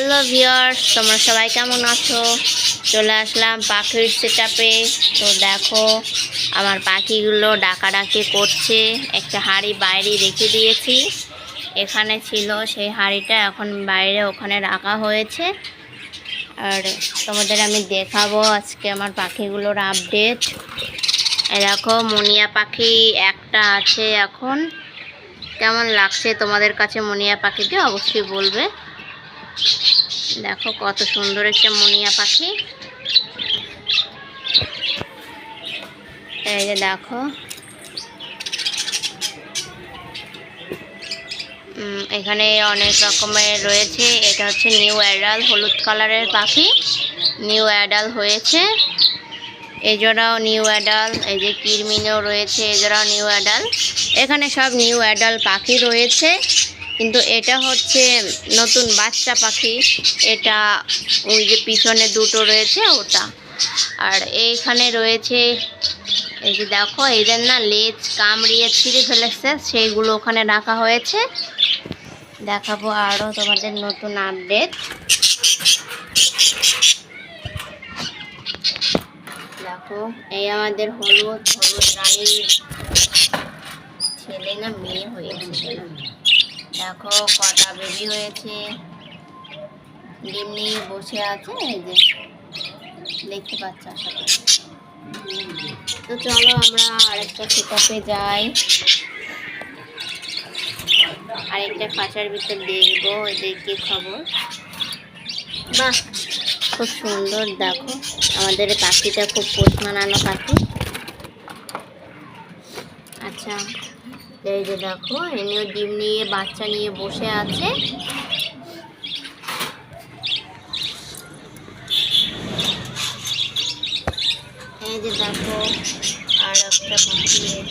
Hello viewers তোমরা সবাই কেমন আছো? চলে আসলাম পাখির সেটাপে তো দেখো, আমার পাখিগুলো ডাকাডাকি করছে। একটা হাঁড়ি বাইরে রেখে দিয়েছি। এখানে ছিল সেই হাঁড়িটা, এখন বাইরে ওখানে রাখা হয়েছে। আর তোমাদের আমি দেখাবো আজকে আমার পাখিগুলোর আপডেট দেখো, মুনিয়া পাখি একটা আছে এখন। কেমন লাগছে তোমাদের কাছে মুনিয়া পাখিকে? অবশ্যই বলবে। দেখো কত সুন্দর একটা মুনিয়া পাখি। এই যে দেখো। এখানে অনেক রকমের রয়েছে। এটা হচ্ছে নিউ অ্যাডাল, হলুদ কালারের পাখি। নিউ অ্যাডাল হয়েছে। এজোড়াও নিউ অ্যাডাল, এই যে কিরমিনও রয়েছে, এজোড়াও নিউ অ্যাডাল। এখানে সব নিউ অ্যাডাল পাখি রয়েছে। কিন্তু এটা হচ্ছে নতুন বাচ্চা পাখি। এটা ওই যে পিছনে দুটো রয়েছে ওটা। আর এইখানে রয়েছে, এই যে দেখো, এদের না লেজ কামড়িয়ে ছিঁড়ে ফেলেছে, সেইগুলো ওখানে রাখা হয়েছে। দেখাবো আরও তোমাদের নতুন আপডেট দেখো, এই আমাদের হলুদ হলুদ রানীর ছেলে না মেয়ে হয়েছে। দেখো, কটা বেবি হয়েছে। ডিম বসে আছে? এই যে, দেখতে পাচ্ছ আশা করি। তো চলো আমরা আরেকটা সেটাপে যাই। আরেকটা খাঁচার ভিতর দেখব এদের কি খবর। বাহ, খুব সুন্দর, দেখো। আমাদের পাখিটা খুব পোষ মানানো পাখি। আচ্ছা। এই যে দেখো এনেও ডিম নিয়ে, বাচ্চা নিয়ে বসে আছে। এই যে দেখো, আর একটা পাখি এই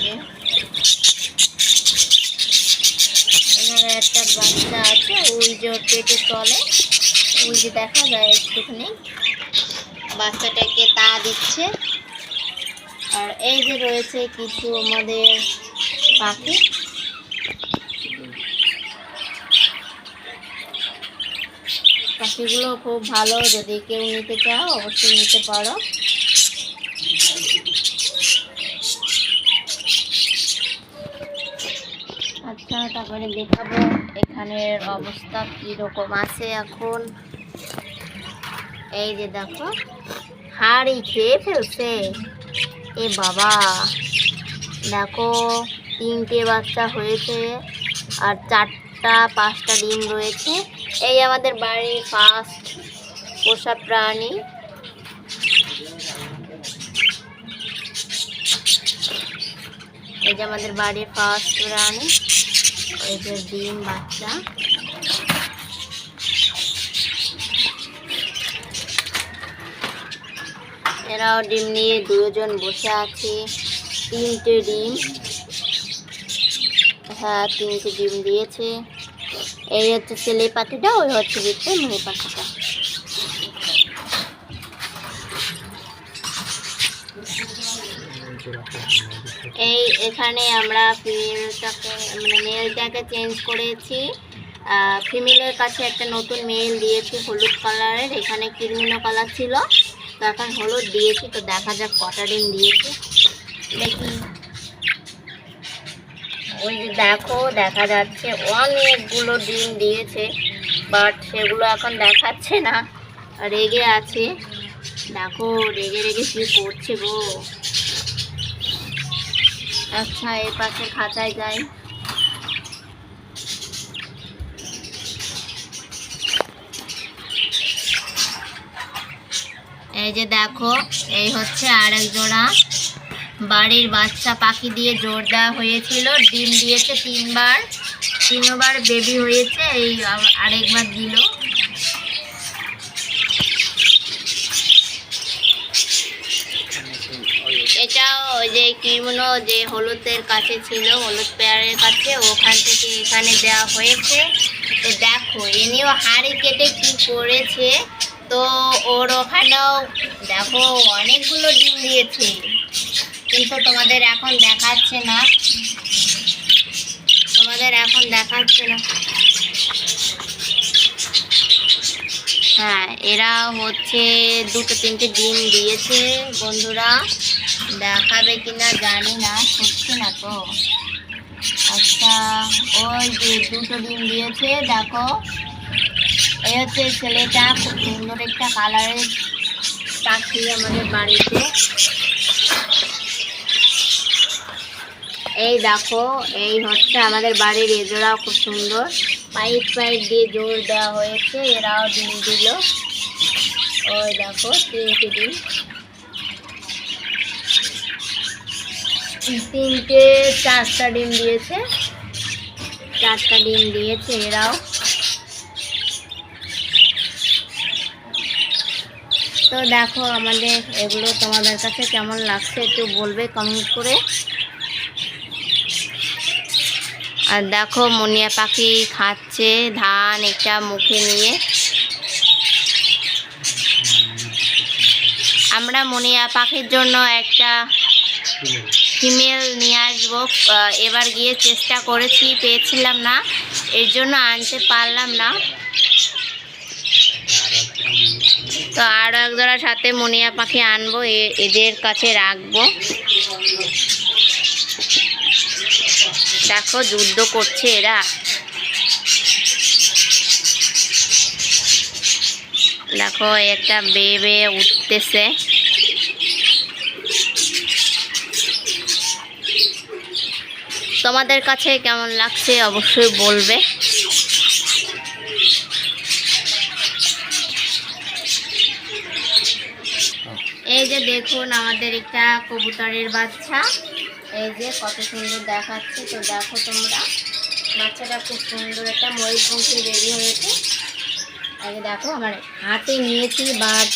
এখানে একটা বাচ্চা আছে, ওই যে পেটের তলে। ওই যে দেখা যায় একটুখানি। বাচ্চাটাকে তা দিচ্ছে। আর এই যে রয়েছে কিছু আমাদের পাখি। পাখিগুলো খুব ভালো, যদি কেউ নিতে চাও, অবশ্যই নিতে পারো। আচ্ছা তারপরে দেখাবো এখানের অবস্থা কীরকম আছে এখন। এই যে দেখো, হাড়ি খেয়ে ফেলছে। এ বাবা, দেখো। তিনটে বাচ্চা হয়েছে আর চারটা, পাঁচটা ডিম রয়েছে। এই আমাদের বাড়ির ফার্স্ট পোষা প্রাণী। এই যে আমাদের বাড়ির ফার্স্ট প্রাণী। এই যে ডিম বাচ্চা। এরাও ডিম নিয়ে দুজন বসে আছে। তিনটে ডিম। হ্যাঁ তিনটে ডিম দিয়েছে। এই হচ্ছে ছেলে পাখিটা ওই হচ্ছে দিচ্ছে মেয়ে পাখিটা এই এখানে আমরা ফিমেলটাকে মানে মেলটাকে চেঞ্জ করেছি। ফিমেলের কাছে একটা নতুন মেল দিয়েছি, হলুদ কালারের। এখানে কিরমিনো কালার ছিল। তো এখন হলুদ দিয়েছি, তো দেখা যাক কটা ডিম দিয়েছে দেখি ওই যে দেখো, দেখা যাচ্ছে অনেকগুলো ডিম দিয়েছে বাট সেগুলো এখন দেখাচ্ছে না। রেগে আছে। দেখো, রেগে রেগে কি করছে গো। আচ্ছা এর পাশে খাঁচায় যাই। এই যে দেখো, এই হচ্ছে আরেক জোড়া। বাড়ির বাচ্চা পাখি দিয়ে জোর দেওয়া হয়েছিল, ডিম দিয়েছে তিনবার তিনবার বেবি হয়েছে, এই আরেকবার দিল। এটাও ওই যে কিমনো যে হলুদের কাছে ছিল, হলুদ পেয়ারের কাছে, ওখান থেকে এখানে দেওয়া হয়েছে। তো দেখো এনেও হাড়ি কেটে কি করেছে, তো ওর ওখানেও দেখো অনেকগুলো ডিম দিয়েছে। কিন্তু তোমাদের এখন দেখাচ্ছে না। তোমাদের এখন দেখাচ্ছে না। হ্যাঁ এরা হচ্ছে দুটো তিনটে ডিম দিয়েছে, বন্ধুরা। দেখাবে কিনা জানি না, সত্যি না তো। আচ্ছা ওই যে দুটো ডিম দিয়েছে, দেখো। এই হচ্ছে ছেলেটা, খুব সুন্দর একটা কালারের পাখি আমাদের বাড়িতে। এই দেখো, এই হচ্ছে আমাদের বাড়ির এজোড়াও খুব সুন্দর। পাইপ পাইপ দিয়ে জোর দেওয়া হয়েছে, এরাও ডিম দিল। ওই দেখো, তিনটে ডিম। তিনটে, চারটা ডিম দিয়েছে। চারটা ডিম দিয়েছে এরাও। তো দেখো আমাদের এগুলো তোমাদের কাছে কেমন লাগছে একটু বলবে কমেন্ট করে। আর দেখো মুনিয়া পাখি খাচ্ছে ধান এটা মুখে নিয়ে। আমরা মুনিয়া পাখির জন্য একটা ফিমেল নিয়ে আসব। এবার গিয়ে চেষ্টা করেছি, পেয়েছিলাম না। এর জন্য আনতে পারলাম না। তো আরও এক জোড়া সাথে মুনিয়া পাখি আনব এদের কাছে রাখব। দেখো, যুদ্ধ করছে এরা। দেখো একটা বেয়ে বেয়ে উঠতেছে। তোমাদের কাছে কেমন লাগছে অবশ্যই বলবে। এই যে দেখুন, আমাদের একটা কবুতরের বাচ্চা। এই যে কত সুন্দর দেখাচ্ছে। তো দেখো তোমরা, বাচ্চাটা খুব সুন্দর একটা ময়ূরপঙ্খী বেবি হয়েছে। আগে দেখো, আমার হাতে নিয়েছি, বাট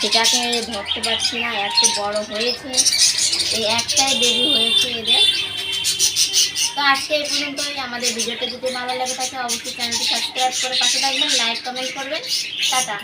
সেটাকে ধরতে পারছি না, এত বড় হয়েছে। এই একটাই বেবি হয়েছে এদের। তো আজকে এই পর্যন্তই। আমাদের ভিডিওটা যদি ভালো লাগে থাকে, অবশ্যই চ্যানেলটি সাবস্ক্রাইব করে পাশে থাকবেন, লাইক, কমেন্ট করবেন। টাটা।